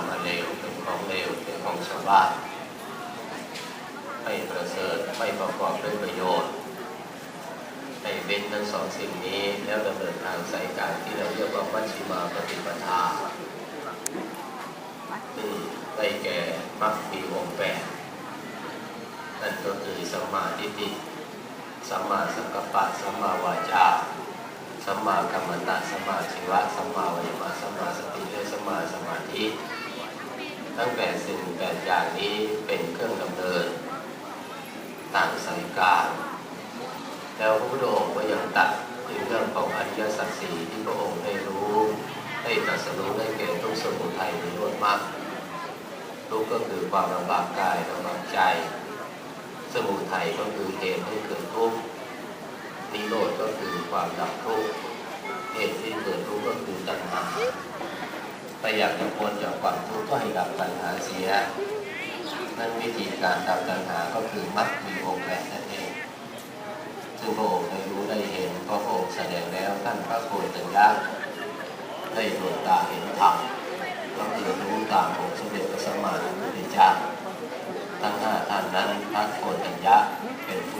ำมาเลวเป็นของเลวเป็นของชาวบ้านไม่ประเสริฐไม่ประกอบด้วยประโยชน์ให้เว้นทั้งสองสิ่งนี้แล้วดำเนินทางสายการที่เราเรียกว่ามัชิมาปฏิปทาที่ได้แก่มรรคมีองค์แปดนั่นก็คือสัมมาทิฏฐิสัมมาสังกัปปะสัมมาวาจ สัมมากัมมันตะสัมมาชีวะสัมมาวิมัสสัมมาสติและสัมมาสมาธิ ทั้งแปดสิ่งแปดอย่างนี้เป็นเครื่องดำเนินทางสายกลารแล้วพระพุทธองค์ก็ยังตัดถึงเรื่องของอริยสัจสี่ที่พระองค์ได้รู้ได้ตรัสรู้ได้แก่ทุกสมุทัยนิโรธมรรคทุกข์ก็คือความลำบากกายลำบากใจ สมุทัยก็คือเหตุให้เกิด นิโรธก็คือความดับทุกข์เหตุที่เกิดทุกข์ก็คือตัณหาแต่อยากจะพ้นจากความทุกข์ก็ให้ดับตัณหาเสีย นั่นวิธีการดับตัณหาก็คือมัดมีองค์แปดนั่นเองซึ่งพระองค์ได้รู้ได้เห็นพระองค์แสดงแล้วท่านพระโกณตัญญาได้ดวงตาเห็นธรรมก็คือรู้ตามองค์สมเด็จพระสัมมาสัมพุทธเจ้าทั้งห้าท่านนั้นพระโกณตัญญาเป็นผู้